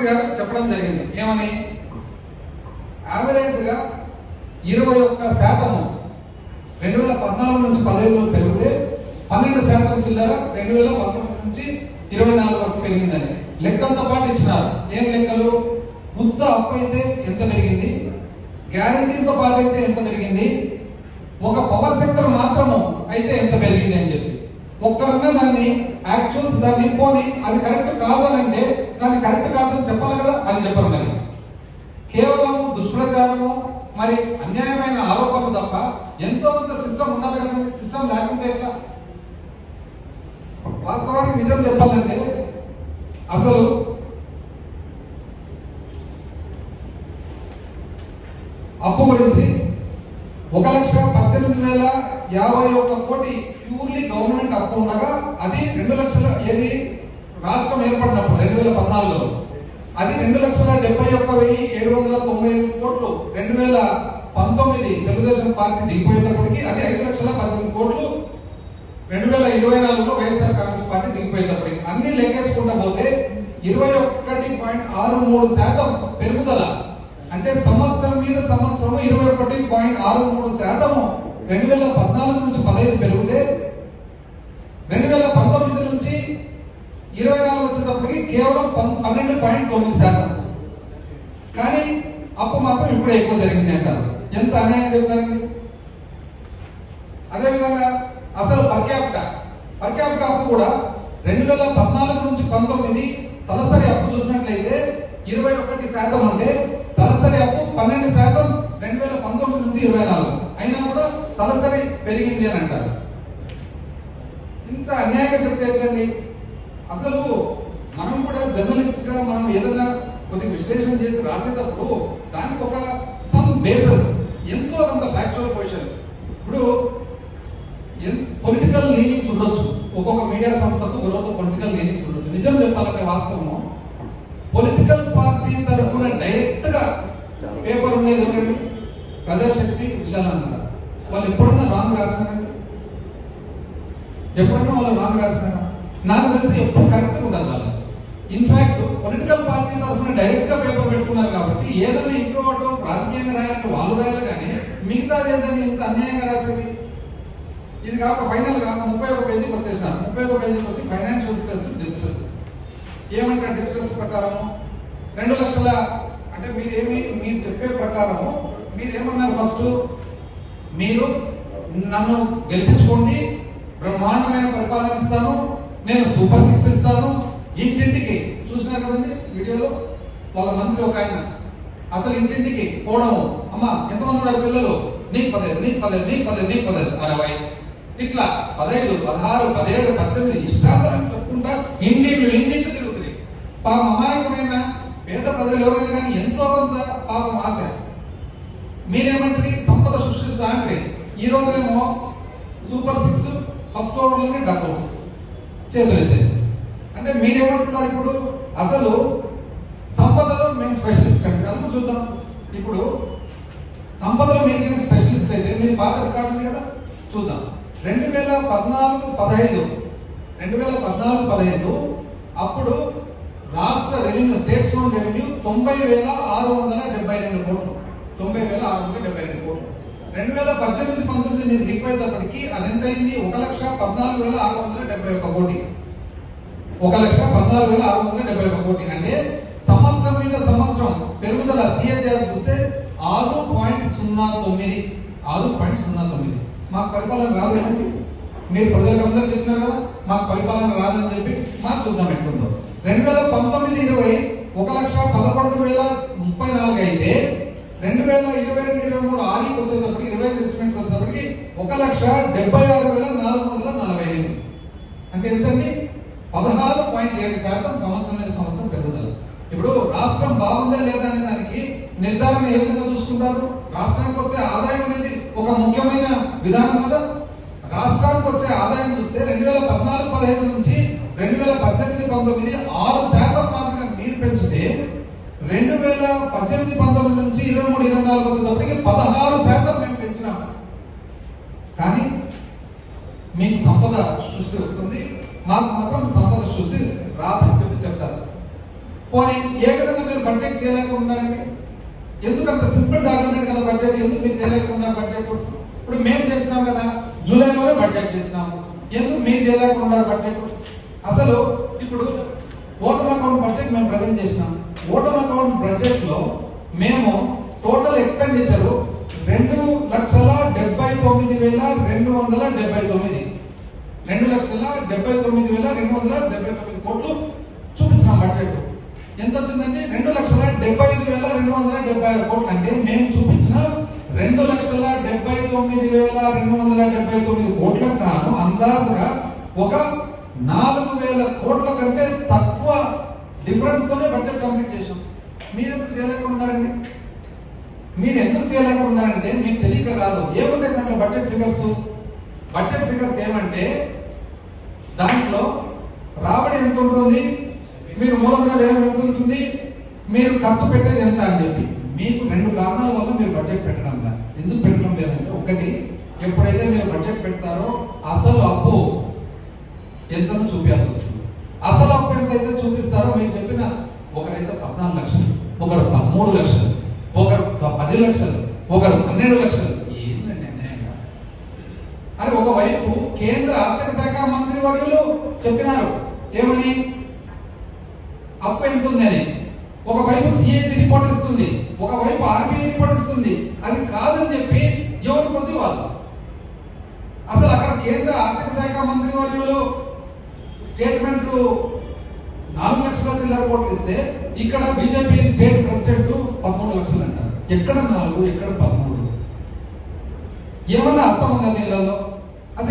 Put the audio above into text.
ముఖ్యమంత్రి గారు చెప్పడం జరిగింది. ఏమని? యావరేజ్గా ఇరవై ఒక్క శాతం రెండు వేల పద్నాలుగు నుంచి పదిహేను పెరిగితే పన్నెండు శాతం చిల్లర రెండు వేల పంతొమ్మిది నుంచి ఇరవై నాలుగు వరకు పెరిగిందని లెక్కలతో పాటు ఇచ్చినారు. ఏం లెక్కలు? ఉత్త అప్పు అయితే ఎంత పెరిగింది? గ్యారంటీతో పాటు అయితే ఎంత పెరిగింది? ఒక పవర్ సెక్టర్ మాత్రము అయితే ఎంత పెరిగింది అని చెప్పి. ఒక్కరున్న దాన్ని యాక్చువల్స్ దాన్ని పోని అది కరెక్ట్ కాదు అని అంటే దాన్ని కరెక్ట్ కాదని చెప్పాలి కదా? అది చెప్పరు మరి. కేవలం దుష్ప్రచారము మరి అన్యాయమైన ఆరోపణలు తప్ప ఎంతో కొంత సిస్టమ్ ఉన్నది కదా? సిస్టమ్ లేకుంటే ఎట్లా? వాస్తవానికి నిజం చెప్పాలంటే అసలు అప్పు గురించి ఒక లక్ష వేల యాభై ఒక్క కోటి ప్యూర్లీ గవర్నమెంట్ అప్పు ఉండగా అది రెండు లక్షల ఏది? రాష్ట్రం ఏర్పడినప్పుడు రెండు వేల పద్నాలుగులో. అది రెండు లక్షల డెబ్బై ఒక్క వెయ్యి ఏడు వందల తొంభై ఐదు కోట్లు రెండు వేల పంతొమ్మిది తెలుగుదేశం పార్టీ దిగిపోయేటప్పటికి అది ఐదు లక్షల పద్దెనిమిది కోట్లు రెండు వేల ఇరవై నాలుగులో వైఎస్ఆర్ కాంగ్రెస్ పార్టీ దిగిపోయేటప్పటికి. అన్ని లెక్కేసుకుంటా పోతే ఇరవై ఒకటి పాయింట్ ఆరు మూడు శాతం పెరుగుదల. అంటే సంవత్సరం మీద సంవత్సరం ఇరవై ఒకటి పాయింట్ ఆరు మూడు శాతము రెండు వేల పద్నాలుగు నుంచి పదహైదు పెరిగితే రెండు వేల పంతొమ్మిది నుంచి ఇరవై నాలుగు వచ్చేటప్పటికి కేవలం పన్నెండు పాయింట్ తొమ్మిది శాతం. కానీ అప్పు మాత్రం ఇప్పుడే ఎక్కువ జరిగింది అంటారు. ఎంత అన్యాయం జరుగుతుంది అదేవిధంగా అసలు పర్ క్యాపిటా పర్ క్యాపిటా అప్పు కూడా రెండు వేల పద్నాలుగు నుంచి పంతొమ్మిది తలసరి అప్పు చూసినట్లయితే ఇరవై ఒకటి శాతం ఉంటే తలసరి అప్పు పన్నెండు శాతం రెండు వేల పంతొమ్మిది నుంచి ఇరవై నాలుగు. అయినా కూడా తలసరి పెరిగింది అని అంటారు. ఇంత అన్యాయంగా చెప్తే ఎట్లండి? అసలు మనం కూడా జర్నలిస్ట్గా మనం ఏదైనా కొద్దిగా విశ్లేషణ చేసి రాసేటప్పుడు దానికి ఒక సమ్ బేసస్ ఎంతో కొంత ఫ్యాక్చువల్ పొజిషన్ ఇప్పుడు పొలిటికల్ లీనింగ్స్ ఉండొచ్చు. ఒక్కొక్క మీడియా సంస్థకు ఒకరోజు పొలిటికల్ లీనింగ్స్ ఉండొచ్చు. నిజం చెప్పాలంటే వాస్తవము? పొలిటికల్ పార్టీ తరఫున డైరెక్ట్గా పేపర్ ఉండేది ఒకటి ప్రజాశక్తి విశాలానంద. వాళ్ళు ఎప్పుడన్నా రాంగ్ రాసినారండి? ఎప్పుడన్నా వాళ్ళు రాంగ్ రాసినారా? నాకు తెలిసి ఎప్పుడు కరెక్ట్ ఉండదు వాళ్ళు. ఇన్ఫాక్ట్ పొలిటికల్ పార్టీ తరఫున డైరెక్ట్గా పేపర్ పెట్టుకున్నారు కాబట్టి ఏదైనా ఇంట్లో ఒకటో రాజకీయంగా రాయాలంటే వాళ్ళు రాయాలి కానీ మిగతా ఏదైనా ఇంత అన్యాయంగా రాసేది. ఇది కాక ఫైనల్గా ముప్పై ఒక పేజీకి వచ్చేసాను ముప్పై ఒక పేజీకి వచ్చి ఫైనాన్షియల్ స్ట్రెస్ డిస్ట్రెస్ ఏమంటారు డిస్ట్రెస్ ప్రకారము? రెండు లక్షల అంటే మీరేమి మీరు చెప్పే ప్రకారము మీరు ఏమన్నారు ఫస్ట్ మీరు నన్ను గెలిపించుకోండి బ్రహ్మాండమైన పరిపాలన ఇస్తాను నేను సూపర్ సిక్స్ ఇస్తాను. ఇంటింటికి చూసినారు కదండి వీడియోలో వాళ్ళ మంత్రి ఒక ఆయన. అసలు ఇంటింటికి పోవడం అమ్మ ఎంతమంది ఉన్నారు పిల్లలు? నీకు పదహైదు నీకు పదహైదు నీకు పదహైదు నీకు పదహైదు. అరవై ఇట్లా పదహైదు పదహారు పదిహేడు పద్దెనిమిది ఇష్టాంతరం చెప్పుకుంటా ఇంటింటి ఇంటింటి తిరుగుతుంది. పాపం అమాయకమైన పేద ప్రజలు ఎవరైనా కానీ ఎంతో కొంత పాపం ఆశ. మీరేమంటారు? సంపద సృష్టిస్తా అంటే ఈ రోజేమో సూపర్ సిక్స్ ఫస్ట్ ఓవర్లోనే డబ్బు చేతులు ఎత్తేసి అంటే మీరేమంటున్నారు ఇప్పుడు? అసలు సంపదలో మేము స్పెషలిస్ట్ కంటే అందుకు చూద్దాం. ఇప్పుడు సంపదలో మీరు స్పెషలిస్ట్ అయితే మీరు బాగా రికార్డు ఉంది కదా? చూద్దాం. రెండు వేల పద్నాలుగు పదహైదు రెండు వేల పద్నాలుగు పదహైదు అప్పుడు రాష్ట్ర రెవెన్యూ స్టేట్ జోన్ రెవెన్యూ తొంభై వేల ఆరు వందల డెబ్బై రెండు కోట్లు. తొంభై వేల ఆరు వందల డెబ్బై రెండు కోట్లు. రెండు వేల పద్దెనిమిది పంతొమ్మిది నేను దిగిపోయేటప్పటికి అది ఎంత అయింది ఒక లక్ష పద్నాలుగు వేల ఆరు వందల డెబ్బై ఒక కోటి. ఒక లక్ష పద్నాలుగు వేల ఆరు వందల డెబ్బై ఒక కోటి. అంటే సంవత్సరం మీద సంవత్సరం పెరుగుదల సిఏజీఆర్ చూస్తే ఆరు పాయింట్ సున్నా తొమ్మిది. ఆరు పాయింట్ సున్నా తొమ్మిది. మాకు పరిపాలన రాదు అండి మీరు ప్రజలకు అందరూ చెప్తున్నారు కదా మాకు పరిపాలన రాదని చెప్పి మాకు చూద్దాం ఎట్లుందో. రెండు వేల పంతొమ్మిది ఇరవై ఒక లక్ష పదకొండు వేల ముప్పై నాలుగు అయితే రెండు వేల ఇరవై రెండు ఇరవై మూడు ఆడికి వచ్చేటప్పటికి రివైజ్ ఎస్టిమేట్స్ వచ్చేటప్పటికి ఒక లక్ష డెబ్బై ఆరు వేల నాలుగు వందల నలభై ఎనిమిది అంటే ఎంతండి? పదహారు పాయింట్ ఏడు శాతం సంవత్సరం మీద సంవత్సరం పెరుగుదల. ఇప్పుడు రాష్ట్రం బాగుందా లేదా అనే దానికి నిర్ధారణ ఏ విధంగా చూసుకుంటారు? రాష్ట్రానికి వచ్చే ఆదాయం అనేది ఒక ముఖ్యమైన విధానం కదా. రాష్ట్రానికి వచ్చే ఆదాయం చూస్తే రెండు వేల పద్నాలుగు పదహైదు నుంచి రెండు వేల పద్దెనిమిది పంతొమ్మిది ఆరు శాతం మాత్రమే మీరు పెంచితే రెండు వేల పద్దెనిమిది పంతొమ్మిది నుంచి ఇరవై మూడు ఇరవై నాలుగు వచ్చేటప్పటికి పదహారు శాతం మేము పెంచినాము కానీ మీకు సంపద సృష్టి వస్తుంది. మాకు మాత్రం సంపద సృష్టి రాదని చెప్పి చెప్తారు. పోనీ ఏ విధంగా మీరు బడ్జెట్ చేయలేకున్నారంటే ఎందుకు అంత సింపుల్ డాక్యుమెంట్ కదా బడ్జెట్ ఎందుకు మీరు చేయలేకుండా బడ్జెట్ ఇప్పుడు మేము చేసినాం కదా జూలైలోనే బడ్జెట్ చేసినాము. ఎందుకు మీరు చేయలేకుండా బడ్జెట్ అసలు ఇప్పుడు ఓటర్ అకౌంట్ బడ్జెట్ మేము ప్రజెంట్ చేసినాం. టోటల్ అకౌంట్ బడ్జెట్లో మేము టోటల్ ఎక్స్పెండిచర్ రెండు లక్షల డెబ్బై తొమ్మిది వేల రెండు వందల డెబ్బై తొమ్మిది. రెండు లక్షల డెబ్బై తొమ్మిది వేల రెండు వందల డెబ్బై తొమ్మిది కోట్లు చూపించాం బడ్జెట్ ఎంత వచ్చిందంటే రెండు లక్షల డెబ్బై ఐదు వేల రెండు వందల డెబ్బై ఆరు కోట్లు. అంటే మేము చూపించిన రెండు లక్షల డెబ్బై తొమ్మిది వేల రెండు వందల డెబ్బై తొమ్మిది కోట్లకు కాను అందాజుగా ఒక నాలుగు వేల కోట్ల కంటే తక్కువ డిఫరెన్స్ తోనే బడ్జెట్ కంప్లీట్ చేశాం. మీరు ఎందుకు చేయలేకున్నారండి మీరు ఎందుకు చేయలేకున్నారంటే మీకు తెలియక కాదు. ఏముంటాయి దాంట్లో బడ్జెట్ ఫిగర్స్ బడ్జెట్ ఫిగర్స్ ఏమంటే దాంట్లో రాబడి ఎంత ఉంటుంది? మీరు మూలధన వ్యయం ఎంత ఉంటుంది? మీరు ఖర్చు పెట్టేది ఎంత అని చెప్పి. మీకు రెండు కారణాల వల్ల మీరు బడ్జెట్ పెట్టడం ఎందుకు పెట్టడం లేదంటే ఒకటి ఎప్పుడైతే మీరు బడ్జెట్ పెడతారో అసలు అప్పు ఎంతనో చూపించాల్సి వస్తుంది? అసలు అప్పు ఎంతైతే చూపిస్తారో మేము చెప్పిన ఒకరైతే పద్నాలుగు లక్షలు ఒకరు పదమూడు లక్షలు ఒకరు పది లక్షలు ఒకరు పన్నెండు లక్షలు. ఏంటండి అన్యాయంగా అని ఒకవైపు కేంద్ర ఆర్థిక శాఖ మంత్రి వర్యులు చెప్పినారు ఏమని? అప్పు ఎంత ఉందని? ఒకవైపు సిఏజీ రిపోర్ట్ ఇస్తుంది ఒకవైపు ఆర్బీఐ రిపోర్ట్ ఇస్తుంది. అది కాదని చెప్పి ఎవరు కొద్ది వాళ్ళు అసలు అక్కడ కేంద్ర ఆర్థిక శాఖ మంత్రి వర్యులు స్టేట్మెంట్ నాలుగు లక్షల చిల్లర కోట్లు ఇస్తే ఇక్కడ బీజేపీ స్టేట్ ప్రెసిడెంట్ పదమూడు లక్షలు అంటారు. ఎక్కడ నాలుగు ఎక్కడ పదమూడు? ఏమన్నా అర్థం ఉందా నీళ్ళలో